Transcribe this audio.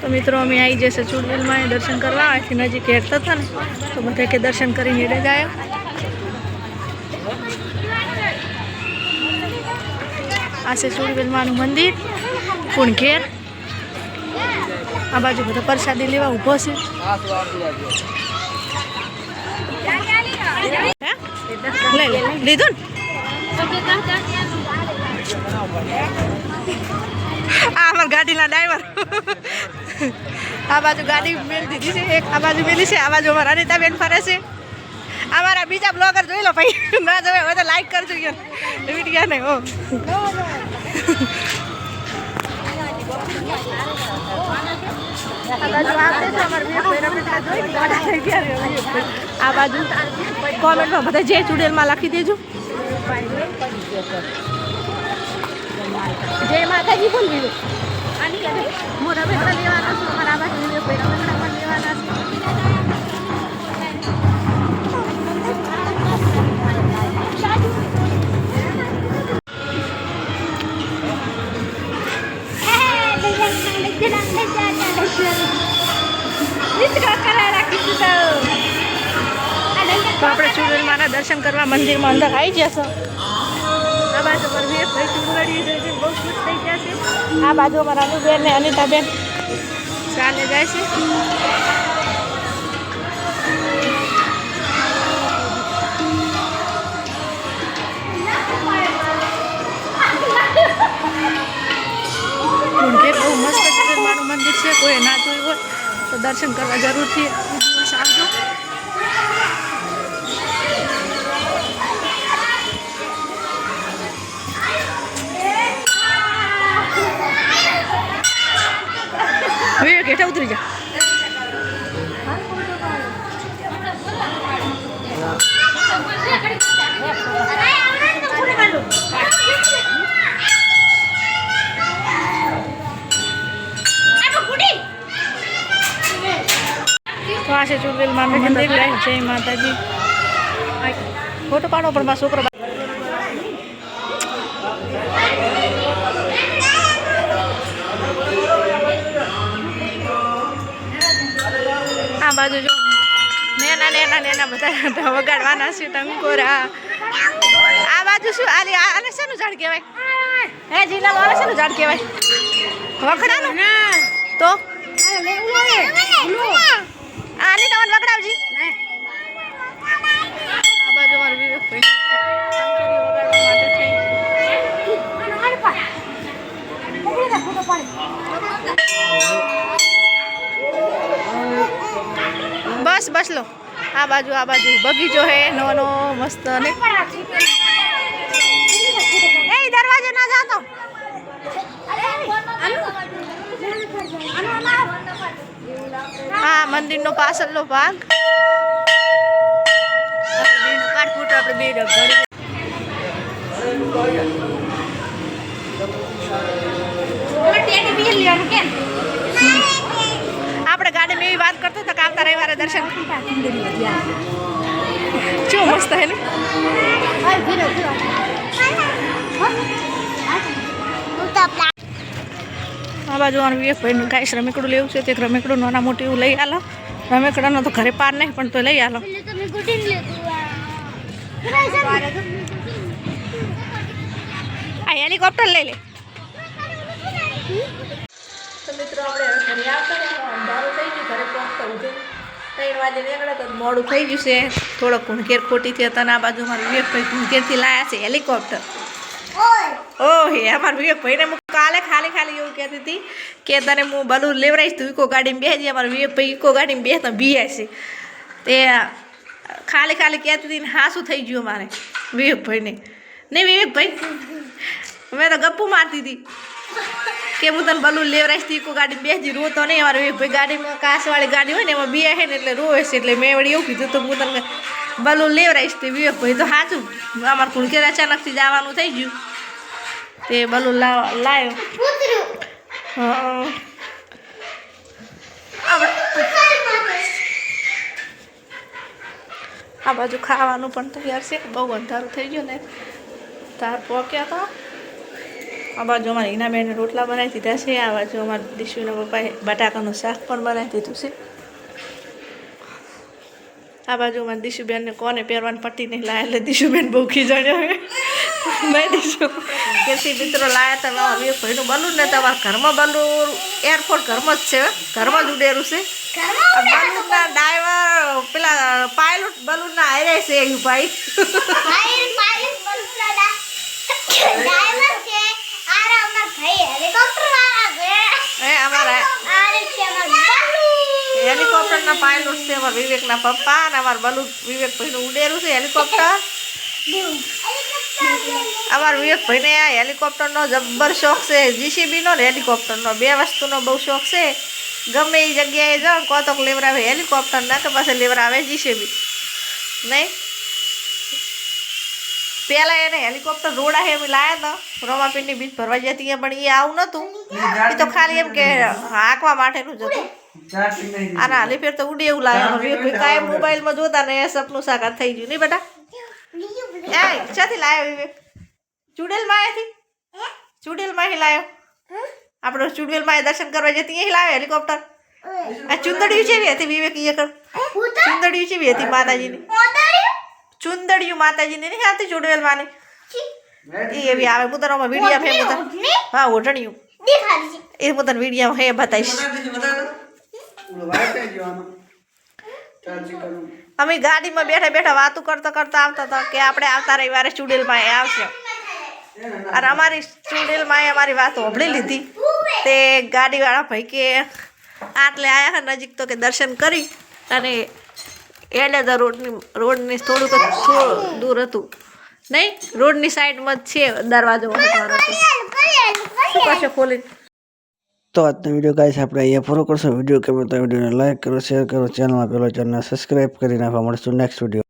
તો મિત્રો, અમે આવી જશે ચૂડવેલમાં દર્શન કરવા. અહીંથી નજીક હેઠતા હતા ને. તો બધા કે દર્શન કરીને હેડે જાય. આ છે ચૂડવેલમાનું મંદિર કુણઘેર આ બાજુ બધા પ્રસાદી લેવા ઊભો છે. લીધું ને? આ ગાડીના ડ્રાઈવર. આ બાજુ ગાડી મેળ દીધી છે, એક આ બાજુ મેલી છે, આ બાજુ અમારા અનિતાબેન ફરે છે. અમારા બીજા બ્લોગર જોઈ લો ભાઈ, ના જોવે હવે તો લાઈક કરજો યાર વીડિયો ને ઓ આ બાજુ બાજુ કોમેન્ટમાં બધા જે ચુડેલમાં લખી દેજો. જય માતાજી બોલ બીજું હું રમેશભાઈ લેવાના છું અમારા આ બાજુ બે ભાઈ રમેશભાઈ પણ લેવાના છે તો આપણે ચુડેલમાના દર્શન કરવા મંદિરમાં અંદર આવી જશો બાજુ પર બે ભાઈ ચુંદડી જોઈને બહુ ખુશ થઈ ગયા છે. આ બાજુ અમારા અનુબેન ને અનિતાબેન. ચાલે, જાય છે. બહુ મસ્ત ચુડેલમાનું મંદિર છે, કોઈ ના જોયું હોય તો દર્શન કરવા જરૂરથી આવજો વિવેક હેઠા ઉતરી જા તો આ છે ચુરવેલ માનું મંદિર જય જય માતાજી ફોટો પાડો પણ મારા છોકરો બાજુ જો નેના નેના નેના બધા વગાડવાના છે ટંકોરા. આ બાજુ શું? આલી આને શેનું ઝાડ કહેવાય? હે જીલા આને શેનું ઝાડ કહેવાય? વખડાનું તો? આની તમને વખડાવજી. આ બાજુ મારું બસ બસ લો. આ બાજુ આ બાજુ. બગીચો હે, નોનો, મસ્ત ને. એ, દરવાજે ના જાતો. હા, મંદિરનો પાછળનો ભાગ. આપણે બે આપણે દર્શન શું મસ્ત હે ને? આ બાજુ મારું એક ભાઈનું ગાઈસ રમેકડું લેવું છે તે રમેકડું નાના મોટી એવું લઈ આલો. રમેકડાનો તો ઘરે પાર નહીં પણ તો લઈ આલો. આ હેલિકોપ્ટર લઈ લે. તો મિત્રો આપણે ઘરે આવતા. અંધારું થઈ ગયું ઘરે પહોંચતા ઉઠે ત્રણ વાગે નીકળે તો મોડું થઈ ગયું છે. થોડોક કુણકેર ખોટીથી હતા અને આ બાજુ મારું વિવેકભાઈ ઘૂંઘેરથી લાયા છે હેલિકોપ્ટર. ઓહે અમારા વિવેકભાઈને હું કાલે ખાલી ખાલી એવું કહેતી હતી કે તને હું બલું લેવરાઈશ તું ઇકો ગાડીમાં બેસી અમારા વિવેકભાઈ ઇકો ગાડીમાં બેસતા બીએ છે. તે ખાલી ખાલી કહેતી હતી ને હાસું થઈ ગયું અમારે વિવેકભાઈને. નહીં વિવેકભાઈ મેં તો ગપ્પુ મારતી હતી. કે હું તને બલું લેવરાઈશ તી કો ગાડી બેસી રોતો નહીં. અમારે ભાઈ ગાડીમાં કાચવાળી ગાડી હોય ને, એમાં બે હે ને એટલે રોવે છે એટલે મેં વળી એવું કીધું તો, હું તને બલુ લેવરાઈશ તે, વિવેક ભાઈ. તો સાચું અમારે કુણકેર અચાનકથી જવાનું થઈ ગયું. તે બલું લાવ લાવ્યો હા આ બાજુ ખાવાનું પણ તૈયાર છે. બહુ અંધારું થઈ ગયું ને. તાર પોક્યા હતા આ બાજુ અમારે હિનાબેન રોટલા બનાવી દીધા છે આ બાજુ અમારા દીશુના પપ્પાએ બટાકાનું શાક પણ બનાવી દીધું છે. આ બાજુ અમારા દીશુબેનને કોને પહેરવાની પટ્ટી નહીં લાયા એટલે દીશુબેન બહુ ખીજાણ્યા હવે. મેં દીશું કેસી મિત્રો લાયા હતા મારા ભાઈનું બલૂન ને તમારા ઘરમાં બલૂન એરપોર્ટ ઘરમાં જ છે ઘરમાં જ ઉડેરું છે. બલૂનના ડ્રાઈવર પેલા પાયલોટ બલૂનના હારે છે એ ભાઈ. પાયલોટ ડ્રાઈવર હેલિકોપ્ટર ના છે અમાર પાયલોટ છે અમારા વિવેકના પપ્પા અને અમારા બલુ વિવેક ભાઈનું ઉડેરું છે હેલિકોપ્ટર અમારા વિવેક ભાઈને આ હેલિકોપ્ટરનો જબ્બર શોખ છે જીસીબીનો ને હેલિકોપ્ટરનો બે વસ્તુનો બહુ શોખ છે. ગમે એ જગ્યાએ જાઓ કોતક લેવરાવે હેલિકોપ્ટર ના તો પાસે લેવરાવે જીસીબી નહીં? પહેલાં એને હેલિકોપ્ટર રોડા હે લાયા હતા રોમાપીરની બીજ ભરવા જતી ત્યાં પણ એ આવું નહોતું એ તો ખાલી એમ કે હાંકવા માટેનું જ હતું. આના હાલી ફેર તો ઉડે એવું લાગે કાંઈ મોબાઈલમાં જોતા ને એ સપનું સાકાર થઈ ગયું. નહીં બેટા? એ ક્યાંથી લાયો વિવેક ચુડેલ માયાથી ચુડેલમાંથી લાયો. આપણે ચુડેલ માયા દર્શન કરવા જતી અહીં લાવ્યો હેલિકોપ્ટર આ ચુંદડી જેવી હતી વિવેક ઈ ચુંદડી જેવી હતી માતાજીની. ચુંદડિયું માતાજીની નહીં આવતી ચુડવેલ માને એ એવી આવે હું તને વિડીયા હે હું હા ઓઢણિયું. એ હું તને વિડીયા હે બતાવીશ. અમે ગાડીમાં બેઠા બેઠા વાતું કરતા કરતા આવતા હતા કે આપણે આવતા રવિવારે ચૂડેલમાં આવશે. અને અમારી ચુડેલમાં એ અમારી વાત હોભળી લીધી. તે ગાડીવાળા ભાઈ કે આટલે આવ્યા નજીક તો કે દર્શન કરી. અને એડેદા રોડની રોડની થોડુંક થોડું દૂર હતું. નહીં, રોડની સાઈડમાં જ છે દરવાજો શું ખોલીને? તો આજનો વીડિયો ગાઈસ, આપણે અહીંયા પૂરો કરશો. વીડિયો ગમે તો વિડીયોને લાઈક કરો, શેર કરો, ચેનલમાં પેલો ચેનલને સબસ્ક્રાઈબ કરી નાખવા મળશું. Next video.